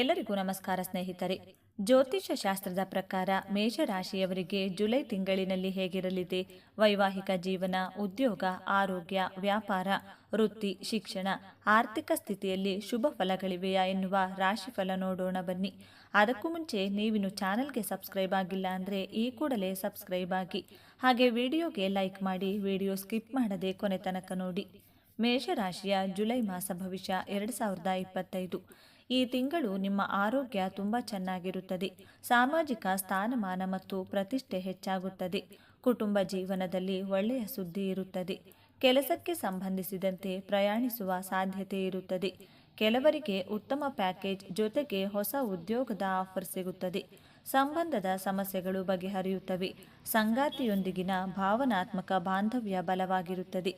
ಎಲ್ಲರಿಗೂ ನಮಸ್ಕಾರ ಸ್ನೇಹಿತರೆ. ಜ್ಯೋತಿಷ್ಯ ಶಾಸ್ತ್ರದ ಪ್ರಕಾರ ಮೇಷರಾಶಿಯವರಿಗೆ ಜುಲೈ ತಿಂಗಳಿನಲ್ಲಿ ಹೇಗಿರಲಿದೆ? ವೈವಾಹಿಕ ಜೀವನ, ಉದ್ಯೋಗ, ಆರೋಗ್ಯ, ವ್ಯಾಪಾರ, ವೃತ್ತಿ, ಶಿಕ್ಷಣ, ಆರ್ಥಿಕ ಸ್ಥಿತಿಯಲ್ಲಿ ಶುಭ ಫಲಗಳಿವೆಯಾ ಎನ್ನುವ ರಾಶಿಫಲ ನೋಡೋಣ ಬನ್ನಿ. ಅದಕ್ಕೂ ಮುಂಚೆ ನೀವಿನ್ನು ಚಾನಲ್ಗೆ ಸಬ್ಸ್ಕ್ರೈಬ್ ಆಗಿಲ್ಲ ಅಂದರೆ ಈ ಕೂಡಲೇ ಸಬ್ಸ್ಕ್ರೈಬ್ ಆಗಿ. ಹಾಗೆ ವಿಡಿಯೋಗೆ ಲೈಕ್ ಮಾಡಿ ವಿಡಿಯೋ ಸ್ಕಿಪ್ ಮಾಡದೆ ಕೊನೆ ತನಕ ನೋಡಿ. ಮೇಷರಾಶಿಯ ಜುಲೈ ಮಾಸ ಭವಿಷ್ಯ ಎರಡು ಸಾವಿರದ ಇಪ್ಪತ್ತೈದು. ಈ ತಿಂಗಳು ನಿಮ್ಮ ಆರೋಗ್ಯ ತುಂಬ ಚೆನ್ನಾಗಿರುತ್ತದೆ. ಸಾಮಾಜಿಕ ಸ್ಥಾನಮಾನ ಮತ್ತು ಪ್ರತಿಷ್ಠೆ ಹೆಚ್ಚಾಗುತ್ತದೆ. ಕುಟುಂಬ ಜೀವನದಲ್ಲಿ ಒಳ್ಳೆಯ ಸುದ್ದಿ ಇರುತ್ತದೆ. ಕೆಲಸಕ್ಕೆ ಸಂಬಂಧಿಸಿದಂತೆ ಪ್ರಯಾಣಿಸುವ ಸಾಧ್ಯತೆ ಇರುತ್ತದೆ. ಕೆಲವರಿಗೆ ಉತ್ತಮ ಪ್ಯಾಕೇಜ್ ಜೊತೆಗೆ ಹೊಸ ಉದ್ಯೋಗದ ಆಫರ್ ಸಿಗುತ್ತದೆ. ಸಂಬಂಧದ ಸಮಸ್ಯೆಗಳು ಬಗೆಹರಿಯುತ್ತವೆ. ಸಂಗಾತಿಯೊಂದಿಗಿನ ಭಾವನಾತ್ಮಕ ಬಾಂಧವ್ಯ ಬಲವಾಗಿರುತ್ತದೆ.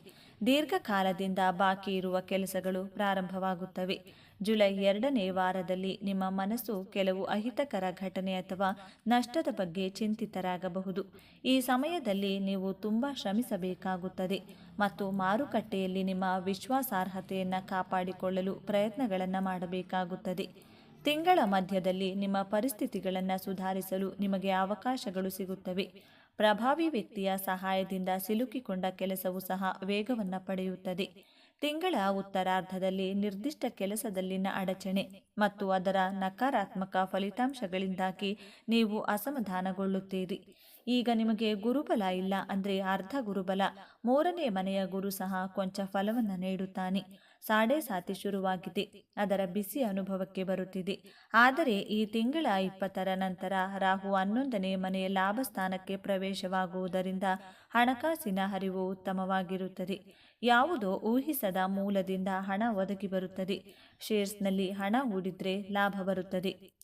ದೀರ್ಘಕಾಲದಿಂದ ಬಾಕಿ ಇರುವ ಕೆಲಸಗಳು ಪ್ರಾರಂಭವಾಗುತ್ತವೆ. ಜುಲೈ ಎರಡನೇ ವಾರದಲ್ಲಿ ನಿಮ್ಮ ಮನಸ್ಸು ಕೆಲವು ಅಹಿತಕರ ಘಟನೆ ಅಥವಾ ನಷ್ಟದ ಬಗ್ಗೆ ಚಿಂತಿತರಾಗಬಹುದು. ಈ ಸಮಯದಲ್ಲಿ ನೀವು ತುಂಬ ಶ್ರಮಿಸಬೇಕಾಗುತ್ತದೆ ಮತ್ತು ಮಾರುಕಟ್ಟೆಯಲ್ಲಿ ನಿಮ್ಮ ವಿಶ್ವಾಸಾರ್ಹತೆಯನ್ನು ಕಾಪಾಡಿಕೊಳ್ಳಲು ಪ್ರಯತ್ನಗಳನ್ನು ಮಾಡಬೇಕಾಗುತ್ತದೆ. ತಿಂಗಳ ಮಧ್ಯದಲ್ಲಿ ನಿಮ್ಮ ಪರಿಸ್ಥಿತಿಗಳನ್ನು ಸುಧಾರಿಸಲು ನಿಮಗೆ ಅವಕಾಶಗಳು ಸಿಗುತ್ತವೆ. ಪ್ರಭಾವಿ ವ್ಯಕ್ತಿಯ ಸಹಾಯದಿಂದ ಸಿಲುಕಿಕೊಂಡ ಕೆಲಸವು ಸಹ ವೇಗವನ್ನು ಪಡೆಯುತ್ತದೆ. ತಿಂಗಳ ಉತ್ತರಾರ್ಧದಲ್ಲಿ ನಿರ್ದಿಷ್ಟ ಕೆಲಸದಲ್ಲಿನ ಅಡಚಣೆ ಮತ್ತು ಅದರ ನಕಾರಾತ್ಮಕ ಫಲಿತಾಂಶಗಳಿಂದಾಗಿ ನೀವು ಅಸಮಾಧಾನಗೊಳ್ಳುತ್ತೀರಿ. ಈಗ ನಿಮಗೆ ಗುರುಬಲ ಇಲ್ಲ ಅಂದರೆ ಅರ್ಧ ಗುರುಬಲ, ಮೂರನೇ ಮನೆಯ ಗುರು ಸಹ ಕೊಂಚ ಫಲವನ್ನು ನೀಡುತ್ತಾನೆ. ಸಾಡೆ ಸಾತಿ ಶುರುವಾಗಿದೆ, ಅದರ ಬಿಸಿ ಅನುಭವಕ್ಕೆ ಬರುತ್ತಿದೆ. ಆದರೆ ಈ ತಿಂಗಳ ಇಪ್ಪತ್ತರ ನಂತರ ರಾಹು ಹನ್ನೊಂದನೇ ಮನೆಯ ಲಾಭ ಸ್ಥಾನಕ್ಕೆ ಪ್ರವೇಶವಾಗುವುದರಿಂದ ಹಣಕಾಸಿನ ಹರಿವು ಉತ್ತಮವಾಗಿರುತ್ತದೆ. ಯಾವುದೋ ಊಹಿಸದ ಮೂಲದಿಂದ ಹಣ ಒದಗಿ ಬರುತ್ತದೆ. ಶೇರ್ಸ್ನಲ್ಲಿ ಹಣ ಹೂಡಿದ್ರೆ ಲಾಭ ಬರುತ್ತದೆ.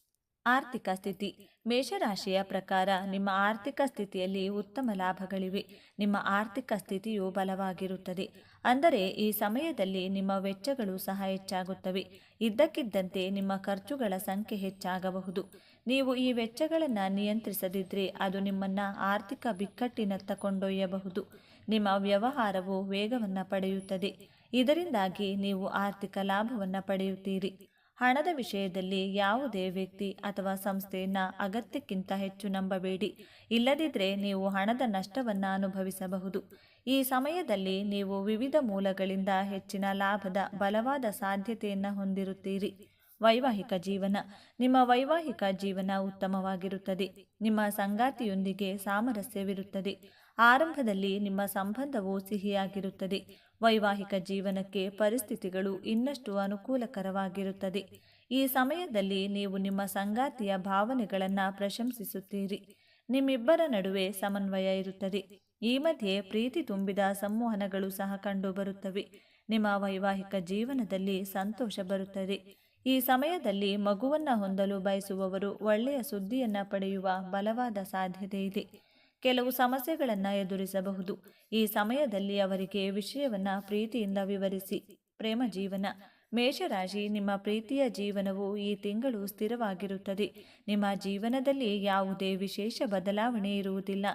ಆರ್ಥಿಕ ಸ್ಥಿತಿ. ಮೇಷರಾಶಿಯ ಪ್ರಕಾರ ನಿಮ್ಮ ಆರ್ಥಿಕ ಸ್ಥಿತಿಯಲ್ಲಿ ಉತ್ತಮ ಲಾಭಗಳಿವೆ. ನಿಮ್ಮ ಆರ್ಥಿಕ ಸ್ಥಿತಿಯು ಬಲವಾಗಿರುತ್ತದೆ. ಅಂದರೆ ಈ ಸಮಯದಲ್ಲಿ ನಿಮ್ಮ ವೆಚ್ಚಗಳು ಸಹ ಹೆಚ್ಚಾಗುತ್ತವೆ. ಇದ್ದಕ್ಕಿದ್ದಂತೆ ನಿಮ್ಮ ಖರ್ಚುಗಳ ಸಂಖ್ಯೆ ಹೆಚ್ಚಾಗಬಹುದು. ನೀವು ಈ ವೆಚ್ಚಗಳನ್ನು ನಿಯಂತ್ರಿಸದಿದ್ದರೆ ಅದು ನಿಮ್ಮನ್ನು ಆರ್ಥಿಕ ಬಿಕ್ಕಟ್ಟಿನತ್ತ ಕೊಂಡೊಯ್ಯಬಹುದು. ನಿಮ್ಮ ವ್ಯವಹಾರವು ವೇಗವನ್ನು ಪಡೆಯುತ್ತದೆ. ಇದರಿಂದಾಗಿ ನೀವು ಆರ್ಥಿಕ ಲಾಭವನ್ನು ಪಡೆಯುತ್ತೀರಿ. ಹಣದ ವಿಷಯದಲ್ಲಿ ಯಾವುದೇ ವ್ಯಕ್ತಿ ಅಥವಾ ಸಂಸ್ಥೆಯನ್ನು ಅಗತ್ಯಕ್ಕಿಂತ ಹೆಚ್ಚು ನಂಬಬೇಡಿ. ಇಲ್ಲದಿದ್ದರೆ ನೀವು ಹಣದ ನಷ್ಟವನ್ನು ಅನುಭವಿಸಬಹುದು. ಈ ಸಮಯದಲ್ಲಿ ನೀವು ವಿವಿಧ ಮೂಲಗಳಿಂದ ಹೆಚ್ಚಿನ ಲಾಭದ ಬಲವಾದ ಸಾಧ್ಯತೆಯನ್ನು ಹೊಂದಿರುತ್ತೀರಿ. ವೈವಾಹಿಕ ಜೀವನ. ನಿಮ್ಮ ವೈವಾಹಿಕ ಜೀವನ ಉತ್ತಮವಾಗಿರುತ್ತದೆ. ನಿಮ್ಮ ಸಂಗಾತಿಯೊಂದಿಗೆ ಸಾಮರಸ್ಯವಿರುತ್ತದೆ. ಆರಂಭದಲ್ಲಿ ನಿಮ್ಮ ಸಂಬಂಧವು ಸಿಹಿಯಾಗಿರುತ್ತದೆ. ವೈವಾಹಿಕ ಜೀವನಕ್ಕೆ ಪರಿಸ್ಥಿತಿಗಳು ಇನ್ನಷ್ಟು ಅನುಕೂಲಕರವಾಗಿರುತ್ತದೆ. ಈ ಸಮಯದಲ್ಲಿ ನೀವು ನಿಮ್ಮ ಸಂಗಾತಿಯ ಭಾವನೆಗಳನ್ನು ಪ್ರಶಂಸಿಸುತ್ತೀರಿ. ನಿಮ್ಮಿಬ್ಬರ ನಡುವೆ ಸಮನ್ವಯ ಇರುತ್ತದೆ. ಈ ಮಧ್ಯೆ ಪ್ರೀತಿ ತುಂಬಿದ ಸಂವಹನಗಳು ಸಹ ಕಂಡುಬರುತ್ತವೆ ನಿಮ್ಮ ವೈವಾಹಿಕ ಜೀವನದಲ್ಲಿ ಸಂತೋಷ ಬರುತ್ತದೆ. ಈ ಸಮಯದಲ್ಲಿ ಮಗುವನ್ನು ಹೊಂದಲು ಬಯಸುವವರು ಒಳ್ಳೆಯ ಸುದ್ದಿಯನ್ನು ಪಡೆಯುವ ಬಲವಾದ ಸಾಧ್ಯತೆ ಇದೆ. ಕೆಲವು ಸಮಸ್ಯೆಗಳನ್ನು ಎದುರಿಸಬಹುದು. ಈ ಸಮಯದಲ್ಲಿ ಅವರಿಗೆ ವಿಷಯವನ್ನು ಪ್ರೀತಿಯಿಂದ ವಿವರಿಸಿ. ಪ್ರೇಮ ಜೀವನ. ಮೇಷರಾಶಿ, ನಿಮ್ಮ ಪ್ರೀತಿಯ ಜೀವನವು ಈ ತಿಂಗಳು ಸ್ಥಿರವಾಗಿರುತ್ತದೆ. ನಿಮ್ಮ ಜೀವನದಲ್ಲಿ ಯಾವುದೇ ವಿಶೇಷ ಬದಲಾವಣೆ ಇರುವುದಿಲ್ಲ.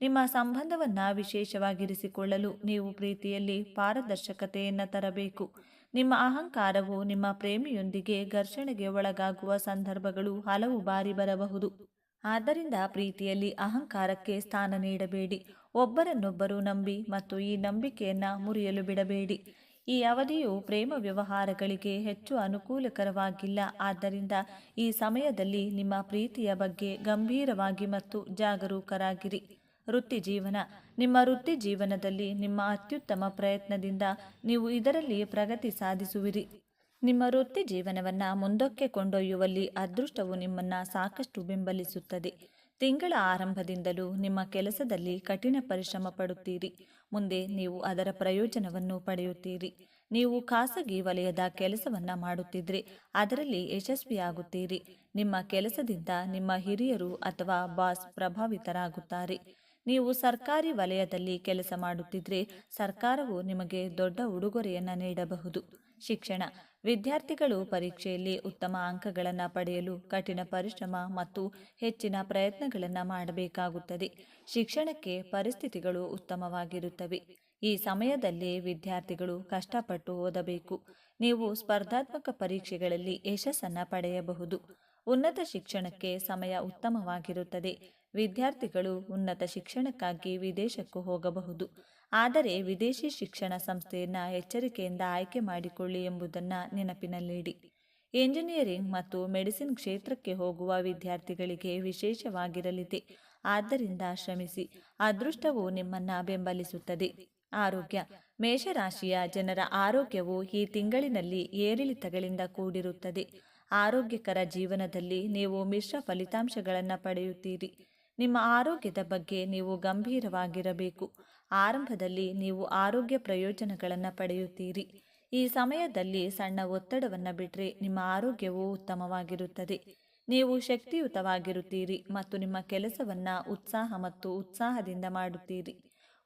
ನಿಮ್ಮ ಸಂಬಂಧವನ್ನು ವಿಶೇಷವಾಗಿರಿಸಿಕೊಳ್ಳಲು ನೀವು ಪ್ರೀತಿಯಲ್ಲಿ ಪಾರದರ್ಶಕತೆಯನ್ನು ತರಬೇಕು. ನಿಮ್ಮ ಅಹಂಕಾರವು ನಿಮ್ಮ ಪ್ರೇಮಿಯೊಂದಿಗೆ ಘರ್ಷಣೆಗೆ ಒಳಗಾಗುವ ಸಂದರ್ಭಗಳು ಹಲವು ಬಾರಿ ಬರಬಹುದು. ಆದ್ದರಿಂದ ಪ್ರೀತಿಯಲ್ಲಿ ಅಹಂಕಾರಕ್ಕೆ ಸ್ಥಾನ ನೀಡಬೇಡಿ. ಒಬ್ಬರನ್ನೊಬ್ಬರು ನಂಬಿ ಮತ್ತು ಈ ನಂಬಿಕೆಯನ್ನು ಮುರಿಯಲು ಬಿಡಬೇಡಿ. ಈ ಅವಧಿಯು ಪ್ರೇಮ ವ್ಯವಹಾರಗಳಿಗೆ ಹೆಚ್ಚು ಅನುಕೂಲಕರವಾಗಿಲ್ಲ. ಆದ್ದರಿಂದ ಈ ಸಮಯದಲ್ಲಿ ನಿಮ್ಮ ಪ್ರೀತಿಯ ಬಗ್ಗೆ ಗಂಭೀರವಾಗಿ ಮತ್ತು ಜಾಗರೂಕರಾಗಿರಿ. ವೃತ್ತಿ ಜೀವನ ನಿಮ್ಮ ವೃತ್ತಿ ಜೀವನದಲ್ಲಿ ನಿಮ್ಮ ಅತ್ಯುತ್ತಮ ಪ್ರಯತ್ನದಿಂದ ನೀವು ಇದರಲ್ಲಿ ಪ್ರಗತಿ ಸಾಧಿಸುವಿರಿ. ನಿಮ್ಮ ವೃತ್ತಿ ಜೀವನವನ್ನು ಮುಂದಕ್ಕೆ ಕೊಂಡೊಯ್ಯುವಲ್ಲಿ ಅದೃಷ್ಟವು ನಿಮ್ಮನ್ನು ಸಾಕಷ್ಟು ಬೆಂಬಲಿಸುತ್ತದೆ. ತಿಂಗಳ ಆರಂಭದಿಂದಲೂ ನಿಮ್ಮ ಕೆಲಸದಲ್ಲಿ ಕಠಿಣ ಪರಿಶ್ರಮ ಪಡುತ್ತೀರಿ. ಮುಂದೆ ನೀವು ಅದರ ಪ್ರಯೋಜನವನ್ನು ಪಡೆಯುತ್ತೀರಿ. ನೀವು ಖಾಸಗಿ ವಲಯದ ಕೆಲಸವನ್ನು ಮಾಡುತ್ತಿದ್ದರೆ ಅದರಲ್ಲಿ ಯಶಸ್ವಿಯಾಗುತ್ತೀರಿ. ನಿಮ್ಮ ಕೆಲಸದಿಂದ ನಿಮ್ಮ ಹಿರಿಯರು ಅಥವಾ ಬಾಸ್ ಪ್ರಭಾವಿತರಾಗುತ್ತಾರೆ. ನೀವು ಸರ್ಕಾರಿ ವಲಯದಲ್ಲಿ ಕೆಲಸ ಮಾಡುತ್ತಿದ್ದರೆ ಸರ್ಕಾರವು ನಿಮಗೆ ದೊಡ್ಡ ಉಡುಗೊರೆಯನ್ನು ನೀಡಬಹುದು. ಶಿಕ್ಷಣ ವಿದ್ಯಾರ್ಥಿಗಳು ಪರೀಕ್ಷೆಯಲ್ಲಿ ಉತ್ತಮ ಅಂಕಗಳನ್ನು ಪಡೆಯಲು ಕಠಿಣ ಪರಿಶ್ರಮ ಮತ್ತು ಹೆಚ್ಚಿನ ಪ್ರಯತ್ನಗಳನ್ನು ಮಾಡಬೇಕಾಗುತ್ತದೆ. ಶಿಕ್ಷಣಕ್ಕೆ ಪರಿಸ್ಥಿತಿಗಳು ಉತ್ತಮವಾಗಿರುತ್ತವೆ. ಈ ಸಮಯದಲ್ಲಿ ವಿದ್ಯಾರ್ಥಿಗಳು ಕಷ್ಟಪಟ್ಟು ಓದಬೇಕು. ನೀವು ಸ್ಪರ್ಧಾತ್ಮಕ ಪರೀಕ್ಷೆಗಳಲ್ಲಿ ಯಶಸ್ಸನ್ನು ಪಡೆಯಬಹುದು. ಉನ್ನತ ಶಿಕ್ಷಣಕ್ಕೆ ಸಮಯ ಉತ್ತಮವಾಗಿರುತ್ತದೆ. ವಿದ್ಯಾರ್ಥಿಗಳು ಉನ್ನತ ಶಿಕ್ಷಣಕ್ಕಾಗಿ ವಿದೇಶಕ್ಕೂ ಹೋಗಬಹುದು. ಆದರೆ ವಿದೇಶಿ ಶಿಕ್ಷಣ ಸಂಸ್ಥೆಯನ್ನು ಎಚ್ಚರಿಕೆಯಿಂದ ಆಯ್ಕೆ ಮಾಡಿಕೊಳ್ಳಿ ಎಂಬುದನ್ನು ನೆನಪಿನಲ್ಲಿಡಿ. ಎಂಜಿನಿಯರಿಂಗ್ ಮತ್ತು ಮೆಡಿಸಿನ್ ಕ್ಷೇತ್ರಕ್ಕೆ ಹೋಗುವ ವಿದ್ಯಾರ್ಥಿಗಳಿಗೆ ವಿಶೇಷವಾಗಿರಲಿದೆ. ಆದ್ದರಿಂದ ಶ್ರಮಿಸಿ, ಅದೃಷ್ಟವು ನಿಮ್ಮನ್ನು ಬೆಂಬಲಿಸುತ್ತದೆ. ಆರೋಗ್ಯ. ಮೇಷರಾಶಿಯ ಜನರ ಆರೋಗ್ಯವು ಈ ತಿಂಗಳಿನಲ್ಲಿ ಏರಿಳಿತಗಳಿಂದ ಕೂಡಿರುತ್ತದೆ. ಆರೋಗ್ಯಕರ ಜೀವನದಲ್ಲಿ ನೀವು ಮಿಶ್ರ ಫಲಿತಾಂಶಗಳನ್ನು ಪಡೆಯುತ್ತೀರಿ. ನಿಮ್ಮ ಆರೋಗ್ಯದ ಬಗ್ಗೆ ನೀವು ಗಂಭೀರವಾಗಿರಬೇಕು. ಆರಂಭದಲ್ಲಿ ನೀವು ಆರೋಗ್ಯ ಪ್ರಯೋಜನಗಳನ್ನು ಪಡೆಯುತ್ತೀರಿ. ಈ ಸಮಯದಲ್ಲಿ ಸಣ್ಣ ಒತ್ತಡವನ್ನು ಬಿಟ್ಟರೆ ನಿಮ್ಮ ಆರೋಗ್ಯವು ಉತ್ತಮವಾಗಿರುತ್ತದೆ. ನೀವು ಶಕ್ತಿಯುತವಾಗಿರುತ್ತೀರಿ ಮತ್ತು ನಿಮ್ಮ ಕೆಲಸವನ್ನು ಉತ್ಸಾಹ ಮತ್ತು ಉತ್ಸಾಹದಿಂದ ಮಾಡುತ್ತೀರಿ.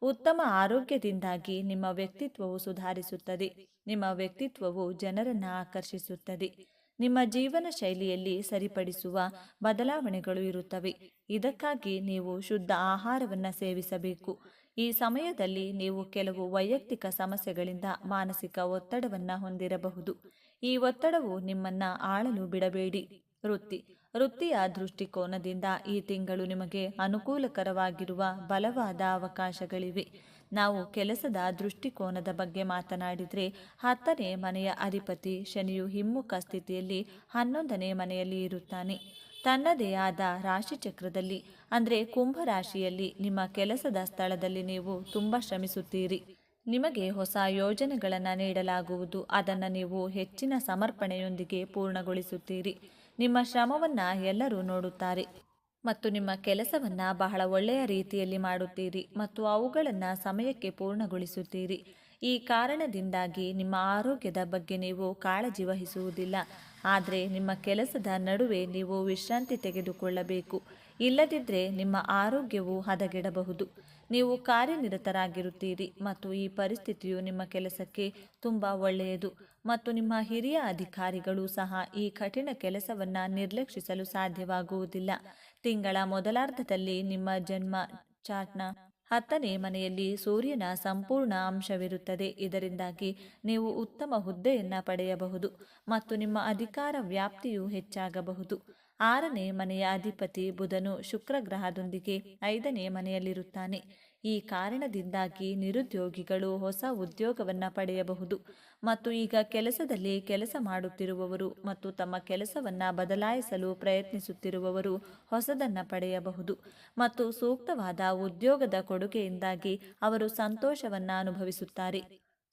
ಉತ್ತಮ ಆರೋಗ್ಯದಿಂದಾಗಿ ನಿಮ್ಮ ವ್ಯಕ್ತಿತ್ವವು ಸುಧಾರಿಸುತ್ತದೆ. ನಿಮ್ಮ ವ್ಯಕ್ತಿತ್ವವು ಜನರನ್ನು ಆಕರ್ಷಿಸುತ್ತದೆ. ನಿಮ್ಮ ಜೀವನ ಶೈಲಿಯಲ್ಲಿ ಸರಿಪಡಿಸುವ ಬದಲಾವಣೆಗಳು ಇರುತ್ತವೆ. ಇದಕ್ಕಾಗಿ ನೀವು ಶುದ್ಧ ಆಹಾರವನ್ನು ಸೇವಿಸಬೇಕು. ಈ ಸಮಯದಲ್ಲಿ ನೀವು ಕೆಲವು ವೈಯಕ್ತಿಕ ಸಮಸ್ಯೆಗಳಿಂದ ಮಾನಸಿಕ ಒತ್ತಡವನ್ನು ಹೊಂದಿರಬಹುದು. ಈ ಒತ್ತಡವು ನಿಮ್ಮನ್ನು ಆಳಲು ಬಿಡಬೇಡಿ. ವೃತ್ತಿ. ವೃತ್ತಿಯ ದೃಷ್ಟಿಕೋನದಿಂದ ಈ ತಿಂಗಳು ನಿಮಗೆ ಅನುಕೂಲಕರವಾಗಿರುವ ಬಲವಾದ ಅವಕಾಶಗಳಿವೆ. ನಾವು ಕೆಲಸದ ದೃಷ್ಟಿಕೋನದ ಬಗ್ಗೆ ಮಾತನಾಡಿದರೆ ಹತ್ತನೇ ಮನೆಯ ಅಧಿಪತಿ ಶನಿಯು ಹಿಮ್ಮುಖ ಸ್ಥಿತಿಯಲ್ಲಿ ಹನ್ನೊಂದನೇ ಮನೆಯಲ್ಲಿ ಇರುತ್ತಾನೆ. ತನ್ನದೇ ಆದ ರಾಶಿಚಕ್ರದಲ್ಲಿ ಅಂದರೆ ಕುಂಭರಾಶಿಯಲ್ಲಿ ನಿಮ್ಮ ಕೆಲಸದ ಸ್ಥಳದಲ್ಲಿ ನೀವು ತುಂಬ ಶ್ರಮಿಸುತ್ತೀರಿ. ನಿಮಗೆ ಹೊಸ ಯೋಜನೆಗಳನ್ನು ನೀಡಲಾಗುವುದು, ಅದನ್ನು ನೀವು ಹೆಚ್ಚಿನ ಸಮರ್ಪಣೆಯೊಂದಿಗೆ ಪೂರ್ಣಗೊಳಿಸುತ್ತೀರಿ. ನಿಮ್ಮ ಶ್ರಮವನ್ನು ಎಲ್ಲರೂ ನೋಡುತ್ತಾರೆ. ಮತ್ತು ನಿಮ್ಮ ಕೆಲಸವನ್ನು ಬಹಳ ಒಳ್ಳೆಯ ರೀತಿಯಲ್ಲಿ ಮಾಡುತ್ತೀರಿ ಮತ್ತು ಅವುಗಳನ್ನು ಸಮಯಕ್ಕೆ ಪೂರ್ಣಗೊಳಿಸುತ್ತೀರಿ. ಈ ಕಾರಣದಿಂದಾಗಿ ನಿಮ್ಮ ಆರೋಗ್ಯದ ಬಗ್ಗೆ ನೀವು ಕಾಳಜಿ ವಹಿಸುವುದಿಲ್ಲ. ಆದರೆ ನಿಮ್ಮ ಕೆಲಸದ ನಡುವೆ ನೀವು ವಿಶ್ರಾಂತಿ ತೆಗೆದುಕೊಳ್ಳಬೇಕು. ಇಲ್ಲದಿದ್ದರೆ ನಿಮ್ಮ ಆರೋಗ್ಯವು ಹದಗೆಡಬಹುದು. ನೀವು ಕಾರ್ಯನಿರತರಾಗಿರುತ್ತೀರಿ ಮತ್ತು ಈ ಪರಿಸ್ಥಿತಿಯು ನಿಮ್ಮ ಕೆಲಸಕ್ಕೆ ತುಂಬ ಒಳ್ಳೆಯದು ಮತ್ತು ನಿಮ್ಮ ಹಿರಿಯ ಅಧಿಕಾರಿಗಳು ಸಹ ಈ ಕಠಿಣ ಕೆಲಸವನ್ನು ನಿರ್ಲಕ್ಷಿಸಲು ಸಾಧ್ಯವಾಗುವುದಿಲ್ಲ. ತಿಂಗಳ ಮೊದಲಾರ್ಧದಲ್ಲಿ ನಿಮ್ಮ ಜನ್ಮ ಚಾಟ್ನ ಹತ್ತನೇ ಮನೆಯಲ್ಲಿ ಸೂರ್ಯನ ಸಂಪೂರ್ಣ ಅಂಶವಿರುತ್ತದೆ. ಇದರಿಂದಾಗಿ ನೀವು ಉತ್ತಮ ಹುದ್ದೆಯನ್ನು ಪಡೆಯಬಹುದು ಮತ್ತು ನಿಮ್ಮ ಅಧಿಕಾರ ವ್ಯಾಪ್ತಿಯು ಹೆಚ್ಚಾಗಬಹುದು. ಆರನೇ ಮನೆಯ ಅಧಿಪತಿ ಬುಧನು ಶುಕ್ರ ಗ್ರಹದೊಂದಿಗೆ ಐದನೇ ಮನೆಯಲ್ಲಿರುತ್ತಾನೆ. ಈ ಕಾರಣದಿಂದಾಗಿ ನಿರುದ್ಯೋಗಿಗಳು ಹೊಸ ಉದ್ಯೋಗವನ್ನು ಪಡೆಯಬಹುದು ಮತ್ತು ಈಗ ಕೆಲಸದಲ್ಲಿ ಕೆಲಸ ಮಾಡುತ್ತಿರುವವರು ಮತ್ತು ತಮ್ಮ ಕೆಲಸವನ್ನು ಬದಲಾಯಿಸಲು ಪ್ರಯತ್ನಿಸುತ್ತಿರುವವರು ಹೊಸದನ್ನು ಪಡೆಯಬಹುದು ಮತ್ತು ಸೂಕ್ತವಾದ ಉದ್ಯೋಗದ ಕೊಡುಗೆಯಿಂದಾಗಿ ಅವರು ಸಂತೋಷವನ್ನು ಅನುಭವಿಸುತ್ತಾರೆ.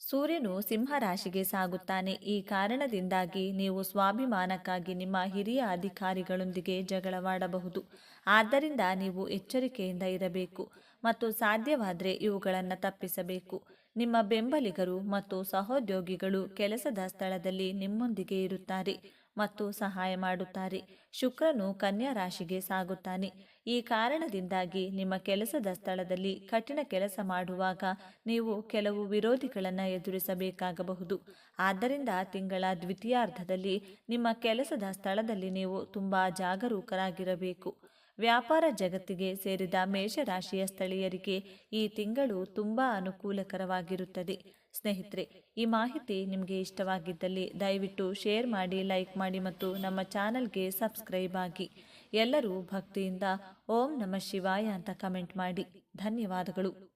ಸೂರ್ಯನು ಸಿಂಹರಾಶಿಗೆ ಸಾಗುತ್ತಾನೆ. ಈ ಕಾರಣದಿಂದಾಗಿ ನೀವು ಸ್ವಾಭಿಮಾನಕ್ಕಾಗಿ ನಿಮ್ಮ ಹಿರಿಯ ಅಧಿಕಾರಿಗಳೊಂದಿಗೆ ಜಗಳವಾಡಬಹುದು. ಆದ್ದರಿಂದ ನೀವು ಎಚ್ಚರಿಕೆಯಿಂದ ಇರಬೇಕು ಮತ್ತು ಸಾಧ್ಯವಾದರೆ ಇವುಗಳನ್ನು ತಪ್ಪಿಸಬೇಕು. ನಿಮ್ಮ ಬೆಂಬಲಿಗರು ಮತ್ತು ಸಹೋದ್ಯೋಗಿಗಳು ಕೆಲಸದ ಸ್ಥಳದಲ್ಲಿ ನಿಮ್ಮೊಂದಿಗೆ ಇರುತ್ತಾರೆ. ಮತ್ತು ಸಹಾಯ ಮಾಡುತ್ತಾರೆ. ಶುಕ್ರನು ಕನ್ಯಾ ರಾಶಿಗೆ ಸಾಗುತ್ತಾನೆ. ಈ ಕಾರಣದಿಂದಾಗಿ ನಿಮ್ಮ ಕೆಲಸದ ಸ್ಥಳದಲ್ಲಿ ಕಠಿಣ ಕೆಲಸ ಮಾಡುವಾಗ ನೀವು ಕೆಲವು ವಿರೋಧಿಗಳನ್ನು ಎದುರಿಸಬೇಕಾಗಬಹುದು. ಆದ್ದರಿಂದ ತಿಂಗಳ ದ್ವಿತೀಯಾರ್ಧದಲ್ಲಿ ನಿಮ್ಮ ಕೆಲಸದ ಸ್ಥಳದಲ್ಲಿ ನೀವು ತುಂಬ ಜಾಗರೂಕರಾಗಿರಬೇಕು. ವ್ಯಾಪಾರ ಜಗತ್ತಿಗೆ ಸೇರಿದ ಮೇಷರಾಶಿಯ ಸ್ಥಳೀಯರಿಗೆ ಈ ತಿಂಗಳು ತುಂಬ ಅನುಕೂಲಕರವಾಗಿರುತ್ತದೆ. ಸ್ನೇಹಿತರೆ, ಈ ಮಾಹಿತಿ ನಿಮಗೆ ಇಷ್ಟವಾಗಿದ್ದಲ್ಲಿ ದಯವಿಟ್ಟು ಶೇರ್ ಮಾಡಿ, ಲೈಕ್ ಮಾಡಿ ಮತ್ತು ನಮ್ಮ ಚಾನಲ್ಗೆ ಸಬ್ಸ್ಕ್ರೈಬ್ ಆಗಿ. ಎಲ್ಲರೂ ಭಕ್ತಿಯಿಂದ ಓಂ ನಮ ಶಿವಾಯ ಅಂತ ಕಮೆಂಟ್ ಮಾಡಿ. ಧನ್ಯವಾದಗಳು.